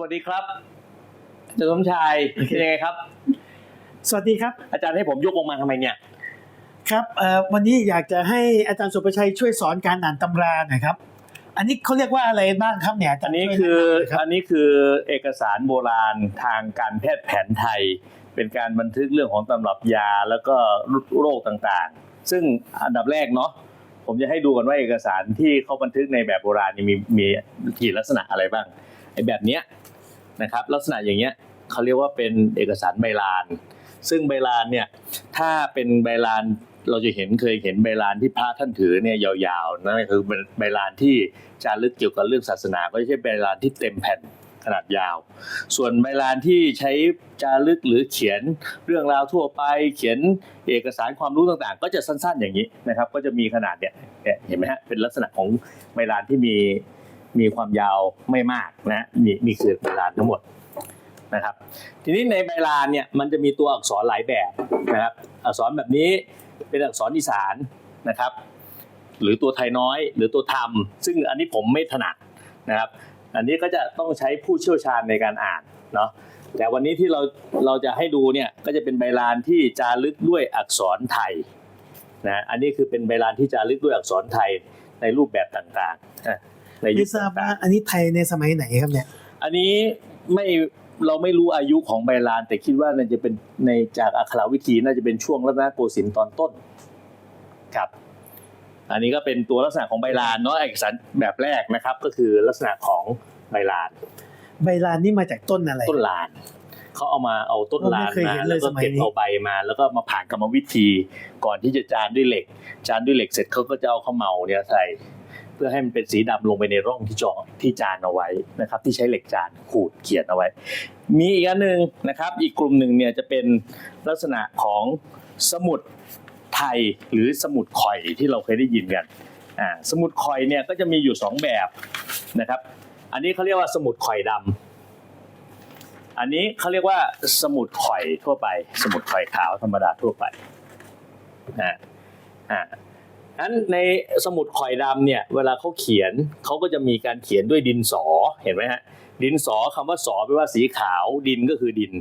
วัสดีครับอาจารย์สมชายเป็นยังไงครับ สวัสดีครับ อาจารย์ให้ผมยกลงมาทำไมเนี่ย ครับเอ่อวันนี้อยากจะให้อาจารย์สุประชัยช่วยสอนการอ่านตำราหน่อยครับ อันนี้เขาเรียกว่าอะไรบ้างครับเนี่ยาจารอันย์นี้ช่วยคือแนะนำหน่ยครับอันนี้คือเอกสารโบราณทางการแพทย์แผนไทย เป็นการบันทึกเรื่องของตำรับยาแล้วก็โรคต่างๆ ซึ่งอันดับแรกเนาะผมจะให้ดูกันว่าเอกสารที่เขาบันทึกในแบบโบราณนี่มีมีกี่ลักษณะอะไรบ้างไอ้แบบเนี้ย นะครับลักษณะอย่างเงี้ยเขาเรียกว่าเป็นเอกสารใบลาน ซึ่งใบลานเนี่ยถ้าเป็นใบลานเราจะเห็นเคยเห็นใบลานที่พระท่านถือเนี่ยยาวๆนั่นคือเป็นใบลานที่จารึกเกี่ยวกับเรื่องศาสนา ก็จะใช่ใบลานที่เต็มแผ่นขนาดยาว ส่วนใบลานที่ใช้จารึกหรือเขียนเรื่องราวทั่วไป เขียนเอกสารความรู้ต่างๆ ก็จะสั้นๆอย่างนี้นะครับ ก็จะมีขนาดเนี่ยเนี่ยเห็นไหมฮะเป็นลักษณะของใบลานที่มี มีความยาวไม่มากนะนี่นี่คือใบลานทั้งหมดนะครับ ทีนี้ในใบลานเนี่ยมันจะมีตัวอักษรหลายแบบนะครับ อักษรแบบนี้เป็นอักษรอีสานนะครับ หรือตัวไทยน้อย หรือตัวธรรม ซึ่งอันนี้ผมไม่ถนัดนะครับ อันนี้ก็จะต้องใช้ผู้เชี่ยวชาญในการอ่านเนาะแต่วันนี้ที่เราเราจะให้ดูเนี่ยก็จะเป็นใบลานที่จารึกด้วยอักษรไทยนะอันนี้คือเป็นใบลานที่จารึกด้วยอักษรไทยในรูปแบบต่างๆนะ ในยุไม่คทราบต่าว่างอันนี้ไทยในสมัยไหนครับเนี่ยๆอันนี้ไม่เราไม่รู้อายุของใบลาน แต่คิดว่าน่าจะเป็นในจากอักขระวิธีน่าจะเป็นช่วงรัตนโกสินทร์ตอนต้นครับ อันนี้ก็เป็นตัวลักษณะของใบลานเนาะเอกสารแบบแรกนะครับ ก็คือลักษณะของใบลาน ใบลานนี่มาจากต้นอะไร ต้นลานเขาเอามาเอาต้นลานไม่เคยมาเห็นเลแล้วยก็สมัยเก็บนี้เอาใบมา แล้วก็มาผ่านกรรมวิธีก่อนที่จะจานด้วยเหล็ก จานด้วยเหล็กเสร็จเขาก็จะเอาข้าวเมาเนี่ยใส่ เพื่อให้มันเป็นสีดำลงไปในร่องที่เจาะที่จานเอาไว้นะครับ ที่ใช้เหล็กจานขูดเขียนเอาไว้ มีอีกอันหนึ่งนะครับ อีกกลุ่มหนึ่งเนี่ยจะเป็นลักษณะของสมุดไทยหรือสมุดข่อยที่เราเคยได้ยินกันอ่าสมุดข่อยเนี่ยก็จะมีอยู่สองแบบนะครับ อันนี้เขาเรียกว่าสมุดข่อยดำอันนี้เขาเรียกว่าสมุดข่อยทั่วไป สมุดข่อยขาวธรรมดาทั่วไปนะอ่า อันในสมุดข่อยดำเนี่ยเวลาเขาเขียนเขาก็จะมีการเขียนด้วยดินสอเห็นไหมฮะดินสอคำว่าสอแปลว่าสีขาวดินก็คือดิน